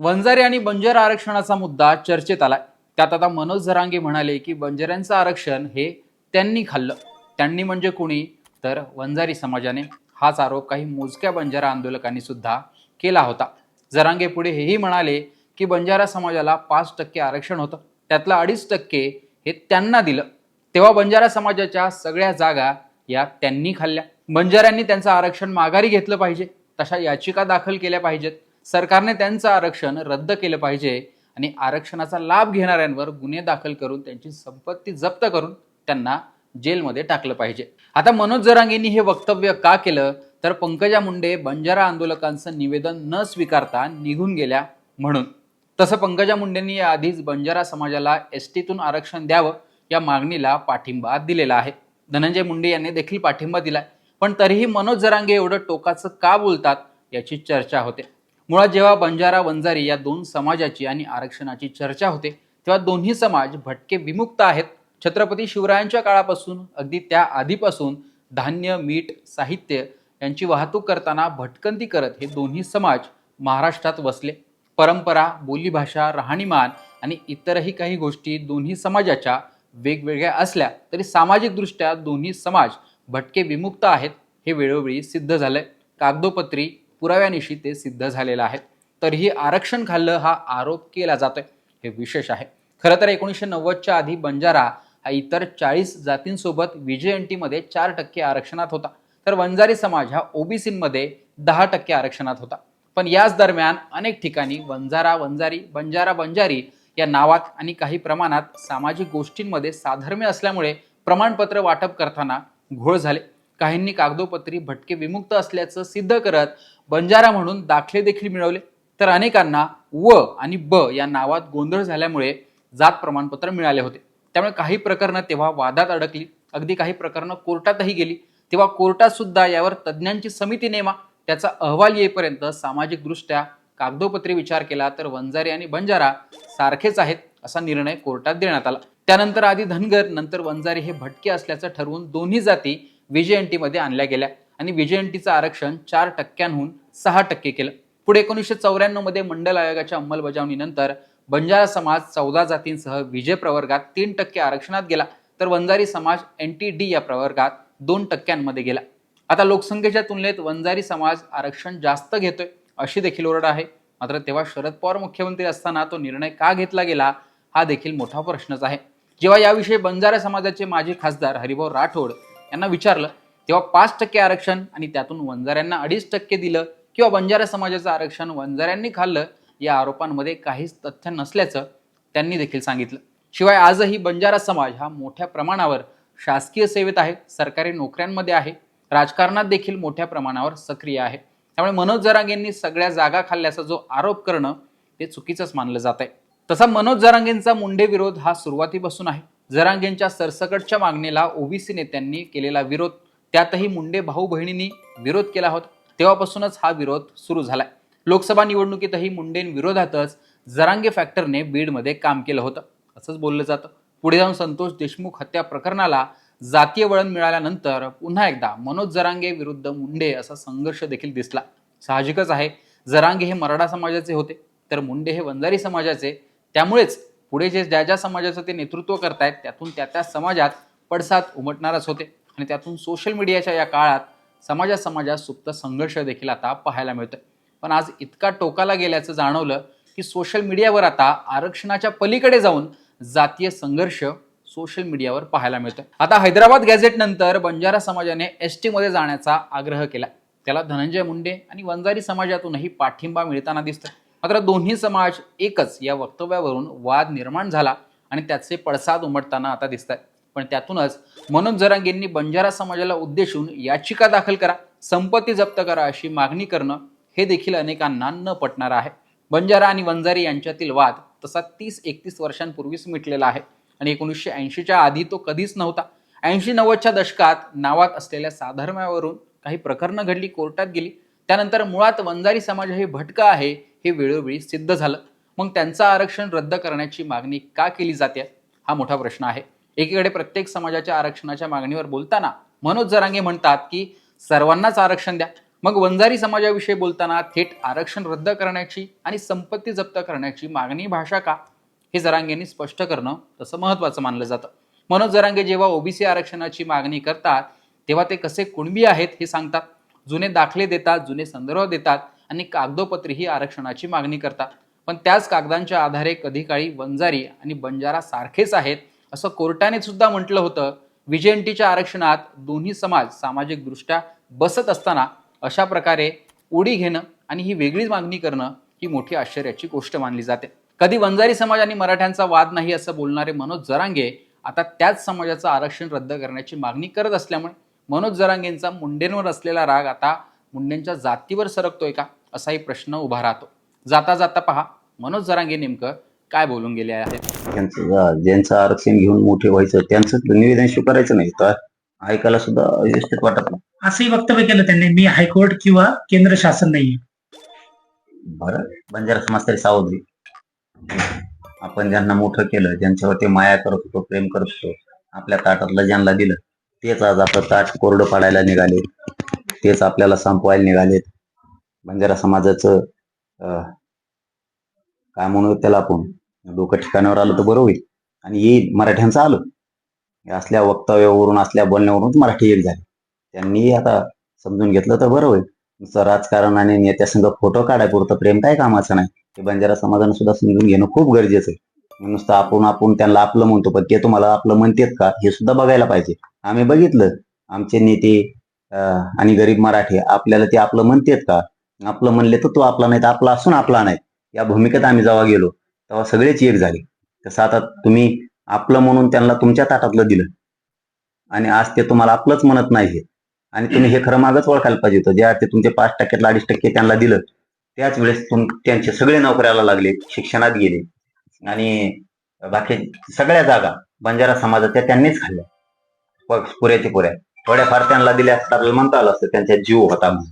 वंजारे आणि बंजारा आरक्षणाचा मुद्दा चर्चेत आलाय. त्यात आता मनोज जरांगे म्हणाले की बंजाऱ्यांचं आरक्षण हे त्यांनी खाल्लं. त्यांनी म्हणजे कोणी? तर वंजारी समाजाने. हाच आरोप काही मोजक्या बंजारा आंदोलकांनी सुद्धा केला होता. जरांगे पुढे हेही म्हणाले की बंजारा समाजाला पाच टक्के आरक्षण होतं. त्यातलं अडीच टक्के हे त्यांना दिलं. तेव्हा बंजारा समाजाच्या सगळ्या जागा या त्यांनी खाल्ल्या. बंजाऱ्यांनी त्यांचं आरक्षण माघारी घेतलं पाहिजे. तशा याचिका दाखल केल्या पाहिजेत. सरकारने त्यांचं आरक्षण रद्द केलं पाहिजे आणि आरक्षणाचा लाभ घेणाऱ्यांवर गुन्हे दाखल करून त्यांची संपत्ती जप्त करून त्यांना जेलमध्ये टाकलं पाहिजे. आता मनोज जरांगेंनी हे वक्तव्य का केलं? तर पंकजा मुंडे बंजारा आंदोलकांचं निवेदन न स्वीकारता निघून गेल्या म्हणून. तसं पंकजा मुंडेंनी याआधीच बंजारा समाजाला एस टीतून आरक्षण द्यावं या मागणीला पाठिंबा दिलेला आहे. धनंजय मुंडे यांनी देखील पाठिंबा दिलाय. पण तरीही मनोज जरांगे एवढं टोकाचं का बोलतात याची चर्चा होते. मुळात जेव्हा बंजारा वंजारी या दोन समाजाची आणि आरक्षणाची चर्चा होते तेव्हा दोन्ही समाज भटके विमुक्त आहेत. छत्रपती शिवरायांच्या काळापासून अगदी त्या आधीपासून धान्य मीठ साहित्य यांची वाहतूक करताना भटकंती करत हे दोन्ही समाज महाराष्ट्रात वसले. परंपरा बोलीभाषा राहणीमान आणि इतरही काही गोष्टी दोन्ही समाजाच्या वेगवेगळ्या असल्या तरी सामाजिकदृष्ट्या दोन्ही समाज भटके विमुक्त आहेत हे वेळोवेळी सिद्ध झालंय. कागदोपत्री पुराव्यानिशी ते सिद्ध झालेलं आहे. तरीही आरक्षण खाल्लं हा आरोप केला जातोय. हे विशेष आहे. खरं तर एकोणीसशे नव्वदच्या आधी बंजारा हा इतर चाळीस जातींसोबत विजयंटीमध्ये चार टक्के आरक्षणात होता. तर वंजारी समाज हा ओबीसीमध्ये दहा टक्के आरक्षणात होता. पण याच दरम्यान अनेक ठिकाणी वंजारा वंजारी बंजारा बंजारी या नावात आणि काही प्रमाणात सामाजिक गोष्टींमध्ये साधर्म्य असल्यामुळे प्रमाणपत्र वाटप करताना घोळ झाले. काहींनी कागदोपत्री भटके विमुक्त असल्याचं सिद्ध करत बंजारा म्हणून दाखले देखील मिळवले. तर अनेकांना व आणि ब या नावात गोंधळ झाल्यामुळे जात प्रमाणपत्र मिळाले होते. त्यामुळे काही प्रकरणं तेव्हा वादात अडकली. अगदी काही प्रकरणं कोर्टातही गेली. तेव्हा कोर्टात सुद्धा यावर तज्ज्ञांची समिती नेमा. त्याचा अहवाल येईपर्यंत सामाजिकदृष्ट्या कागदोपत्री विचार केला तर वंजारी आणि बंजारा सारखेच आहेत असा निर्णय कोर्टात देण्यात आला. त्यानंतर आधी धनगर नंतर वंजारी हे भटके असल्याचं ठरवून दोन्ही जाती VJNT आणल्या गेल्या. आणि VJNT आरक्षण चार टक्क्यांहून सहा टक्के केलं. पुढे एकोणीसशे चौऱ्याण्णवमध्ये मंडल आयोगाच्या अंमलबजावणीनंतर बंजारा समाज चौदा जातींसह विजय प्रवर्गात तीन टक्के आरक्षणात गेला तर वंजारी समाज एन टी डी या प्रवर्गात दोन टक्क्यांमध्ये गेला. आता लोकसंख्येच्या तुलनेत वंजारी समाज आरक्षण जास्त घेतोय अशी देखील ओरड आहे. मात्र तेव्हा शरद पवार मुख्यमंत्री असताना तो निर्णय का घेतला गेला हा देखील मोठा प्रश्नच आहे. जेव्हा याविषयी बंजारा समाजाचे माजी खासदार हरिभाऊ राठोड यांना विचारलं तेव्हा पाच टक्के आरक्षण आणि त्यातून वंजाऱ्यांना अडीच टक्के दिलं किंवा बंजारा समाजाचं आरक्षण वंजाऱ्यांनी खाल्लं या आरोपांमध्ये काहीच तथ्य नसल्याचं त्यांनी देखील सांगितलं. शिवाय आजही बंजारा समाज हा मोठ्या प्रमाणावर शासकीय सेवेत आहे सरकारी नोकऱ्यांमध्ये आहे राजकारणात देखील मोठ्या प्रमाणावर सक्रिय आहे. त्यामुळे मनोज जरांगेंनी सगळ्या जागा खाल्ल्याचा जो आरोप करणं ते चुकीचंच मानलं जात आहे. तसा मनोज जरांगेंचा मुंडे विरोध हा सुरुवातीपासून आहे. जरांगेंच्या सरसकटच्या मागणीला ओबीसी नेत्यांनी केलेला विरोध त्यातही मुंडे भाऊ बहिणींनी विरोध केला होता. तेव्हापासूनच हा विरोध सुरू झालाय. लोकसभा निवडणुकीतही मुंडेंविरोधातच जरांगे फॅक्टरने बीडमध्ये काम केलं होतं. असंच बोललं जातं. पुढे जाऊन संतोष देशमुख हत्या प्रकरणाला जातीय वळण मिळाल्यानंतर पुन्हा एकदा मनोज जरांगे विरुद्ध मुंडे असा संघर्ष देखील दिसला. साहजिकच आहे जरांगे हे मराठा समाजाचे होते. तर मुंडे हे वंजारी समाजाचे. त्यामुळेच पुढे जे ज्या ज्या समाजाचं ते नेतृत्व करतायत त्यातून त्या त्या समाजात पडसाद उमटणारच होते. आणि त्यातून सोशल मीडियाच्या या काळात समाजा समाजात सुप्त संघर्ष देखील आता पाहायला मिळतोय. पण आज इतका टोकाला गेल्याचं जाणवलं की सोशल मीडियावर आता आरक्षणाच्या पलीकडे जाऊन जातीय संघर्ष सोशल मीडियावर पाहायला मिळतोय. आता हैदराबाद गॅझेट नंतर बंजारा समाजाने एस टीमध्ये जाण्याचा आग्रह केला त्याला धनंजय मुंडे आणि वंजारी समाजातूनही पाठिंबा मिळताना दिसतोय. मात्र दोन्ही समाज एकच या वक्तव्यावरून वाद निर्माण झाला आणि त्याचे पडसाद उमटताना आता दिसत आहेत पण त्यातूनच मनोज जरांगेंनी बंजारा समाजाला उद्देशून याचिका दाखल करा संपत्ती जप्त करा अशी मागणी करणं हे देखील अनेकांना न पटणार आहे. बंजारा आणि वंजारी यांच्यातील वाद तसा तीस एकतीस वर्षांपूर्वीच मिटलेला आहे आणि एकोणीसशे ऐंशीच्या आधी तो कधीच नव्हता. ऐंशी नव्वदच्या दशकात नावात असलेल्या साधर्म्यावरून काही प्रकरणं घडली कोर्टात गेली. त्यानंतर मुळात वंजारी समाज हे भटका आहे हे वेळोवेळी सिद्ध झालं. मग त्यांचं आरक्षण रद्द करण्याची मागणी का केली जाते? हा मोठा प्रश्न आहे. एकीकडे प्रत्येक समाजाच्या आरक्षणाच्या मागणीवर बोलताना मनोज जरांगे म्हणतात की सर्वांनाच आरक्षण द्या. मग वंजारी समाजाविषयी बोलताना थेट आरक्षण रद्द करण्याची आणि संपत्ती जप्त करण्याची मागणी भाषा का? हे जरांगेंनी स्पष्ट करणं तसं महत्त्वाचं मानलं जातं. मनोज जरांगे जेव्हा ओबीसी आरक्षणाची मागणी करतात तेव्हा ते कसे कुणबी आहेत हे सांगतात. जुने दाखले देतात जुने संदर्भ देतात आणि कागदोपत्रीही आरक्षणाची मागणी करतात. पण त्याच कागदांच्या आधारे कधी काळी वंजारी आणि बंजारा सारखेच आहेत असं कोर्टाने सुद्धा म्हटलं होतं विजयंतीच्या आरक्षणात दोन्ही समाज सामाजिकदृष्ट्या बसत असताना अशा प्रकारे उडी घेणं आणि ही वेगळीच मागणी करणं ही मोठी आश्चर्याची गोष्ट मानली जाते. कधी वंजारी समाज आणि मराठ्यांचा वाद नाही असं बोलणारे मनोज जरांगे आता त्याच समाजाचं आरक्षण रद्द करण्याची मागणी करत असल्यामुळे मनोज जरांगेंचा मुंडेंवर असलेला राग आता मुंडेंच्या जातीवर सरकतोय का असाही प्रश्न उभा राहतो. जाता जाता पहा मनोज जरांगे नेमकं काय बोलून गेले आहेत? त्यांचं ज्यांचं आरक्षण घेऊन मोठे व्हायचं त्यांचं निवेदन स्वीकारायचं नाही. तर ऐकायला सुद्धा व्यवस्थित वाटत नाही. असंही वक्तव्य केलं त्यांनी. मी हायकोर्ट किंवा केंद्र शासन नाहीये. बरं. बंजारा समाज तरी सावधी. आपण ज्यांना मोठं केलं ज्यांच्यावरती माया करत होतो प्रेम करत होतो आपल्या ताटातलं ज्यांना दिलं तेच आज आपलं ताट कोरडं पाडायला निघाले. तेच आपल्याला संपवायला निघालेत बंजारा समाजाचं काय म्हणू त्याला आपण? डोकं ठिकाणावर आलं तर बरं होईल. आणि येईल मराठ्यांचं आलं. असल्या वक्तव्यावरून असल्या बोलण्यावरूनच मराठी एक झाली. त्यांनी आता समजून घेतलं तर बरं होईल. राजकारण आणि नेत्यासंग फोटो काढायपुरतं प्रेम काय कामाचं नाही. ते बंजारा समाजानं सुद्धा समजून घेणं खूप गरजेचं आहे. नुसतं आपण आपण त्यांना आपलं म्हणतो पण ते तुम्हाला आपलं म्हणतेत का? हे सुद्धा बघायला पाहिजे. आम्ही बघितलं. आमचे नेते आणि गरीब मराठी आपल्याला ते आपलं म्हणतेत का? आपलं म्हणले तर तो आपला नाही तर आपला असून आपला नाही. या भूमिकेत आम्ही जेव्हा गेलो तेव्हा सगळेच एक झाले. तसं आता तुम्ही आपलं म्हणून त्यांना तुमच्या ताटातलं दिलं. आणि आज ते तुम्हाला आपलंच म्हणत नाहीये. आणि तुम्ही हे खरं मागच ओळखायला पाहिजे होतं. ज्या ते तुमचे पाच टक्क्यातलं अडीच टक्के त्यांना दिलं त्याच वेळेस तुम त्यांचे सगळे नोकऱ्याला लागले शिक्षणात गेले. आणि बाकी सगळ्या जागा बंजारा समाजाच्या त्यांनीच खाल्ल्या. पुऱ्याच्या पुऱ्या. थोड्याफार त्यांना दिल्या असतात आपल्याला म्हणता आलं असतं. त्यांच्या जीव होता म्हणून.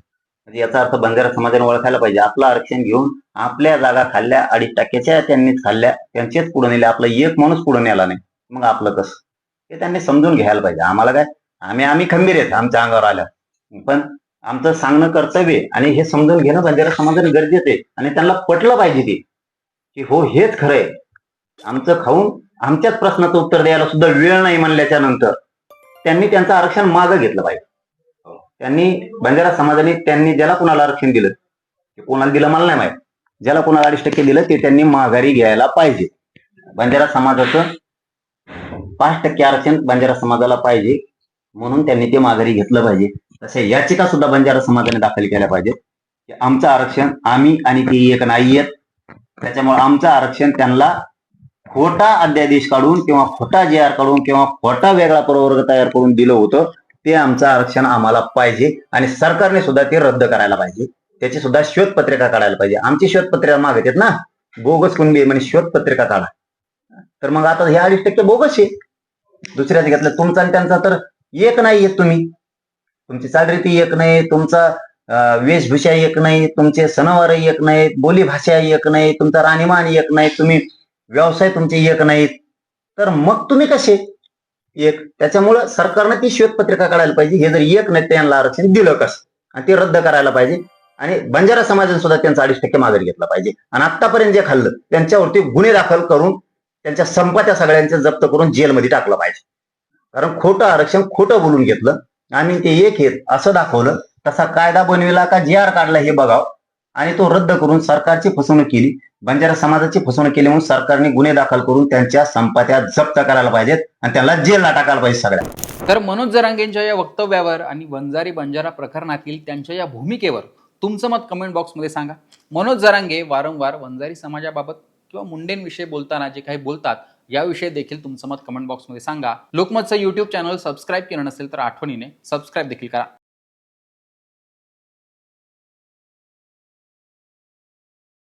म्हणजे याचा अर्थ बंजारा समाजाने ओळखायला पाहिजे. आपलं आरक्षण घेऊन आपल्या जागा खाल्ल्या अडीच टक्क्याच्या त्यांनीच खाल्ल्या त्यांचेच पुढे नेले. आपलं एक माणूस पुढे नेला नाही. मग आपलं कसं? हे त्यांनी समजून घ्यायला पाहिजे. आम्हाला काय? आम्ही आम्ही खंबीर आहेत आमच्या अंगावर आल्या. पण आमचं सांगणं कर्तव्य आणि हे समजून घेणं बंजारा समाजाने गरजेचं आहे. आणि त्यांना पटलं पाहिजे ते. की हो हेच खरं आहे. आमचं खाऊन आमच्याच प्रश्नाचं उत्तर द्यायला सुद्धा वेळ नाही म्हणल्याच्या नंतर त्यांनी त्यांचं आरक्षण मागं घेतलं पाहिजे. त्यांनी बंजारा समाजाने त्यांनी ज्याला कुणाला आरक्षण दिलं ते कोणाला दिलं मला नाही माहीत. ज्याला कोणाला अडीच टक्के दिलं ते त्यांनी माघारी घ्यायला पाहिजे. बंजारा समाजाचं पाच टक्के आरक्षण बंजारा समाजाला पाहिजे म्हणून त्यांनी ते माघारी घेतलं पाहिजे. तसे याचिका सुद्धा बंजारा समाजाने दाखल केल्या पाहिजेत. की आमचं आरक्षण आम्ही आणि ते एक नाहीयेत त्याच्यामुळे आमचं आरक्षण त्यांना खोटा अध्यादेश काढून किंवा खोटा जे आर काढून किंवा खोटा वेगळा प्रवर्ग तयार करून दिलं होतं ते आमचं आरक्षण आम्हाला पाहिजे आणि सरकारने सुद्धा ते रद्द करायला पाहिजे. त्याची सुद्धा श्वेतपत्रिका काढायला पाहिजे. आमची श्वेतपत्रिका मागत ना? बोगस कुणबी म्हणजे श्वेतपत्रिका काढा. तर मग आता हे अडीच टक्के बोगस आहे. दुसऱ्याच घेतलं तुमचा आणि त्यांचा तर एक नाही येत तुम्ही. तुमची चालरीती एक नाही तुमचा वेशभूषा एक नाही तुमचे सणवार एक नाहीत बोलीभाषा एक नाही तुमचा राहणीमान एक नाही तुम्ही व्यवसाय तुमचे एक नाहीत. तर मग तुम्ही कसे? एक. त्याच्यामुळं सरकारनं ती श्वेतपत्रिका काढायला पाहिजे. हे जर एक नाही त्यांना आरक्षण दिलं कसं? आणि ते रद्द करायला पाहिजे. आणि बंजारा समाजाने सुद्धा त्यांचा अडीच टक्के माघारी घेतला पाहिजे. आणि आतापर्यंत जे खाल्लं त्यांच्यावरती गुन्हे दाखल करून त्यांच्या संपत्या सगळ्यांचे जप्त करून जेलमध्ये टाकलं पाहिजे. कारण खोटं आरक्षण खोटं बोलून घेतलं. आणि ते एक येत असं दाखवलं. तसा कायदा बनविला का जी आर काढला हे बघावं. आणि तो रद्द करून सरकारची फसवणूक केली. बंजारा समाजाची फसवणूक केली म्हणून सरकारने गुन्हे दाखल करून त्यांच्या संपत्या जप्त करायला पाहिजेत आणि त्याला जेलला टाकायला पाहिजे सगळ्या. तर मनोज जरांगेंच्या या वक्तव्यावर आणि वंजारी बंजारा प्रकरणातील त्यांच्या या भूमिकेवर तुमचं मत कमेंट बॉक्समध्ये सांगा. मनोज जरांगे वारंवार वंजारी समाजाबाबत किंवा मुंडेंविषयी बोलताना जे काही बोलतात याविषयी देखील तुमचं मत कमेंट बॉक्समध्ये सांगा. लोकमतचं यूट्यूब चॅनल सबस्क्राईब केलं नसेल तर आठवणीने सबस्क्राईब देखील करा.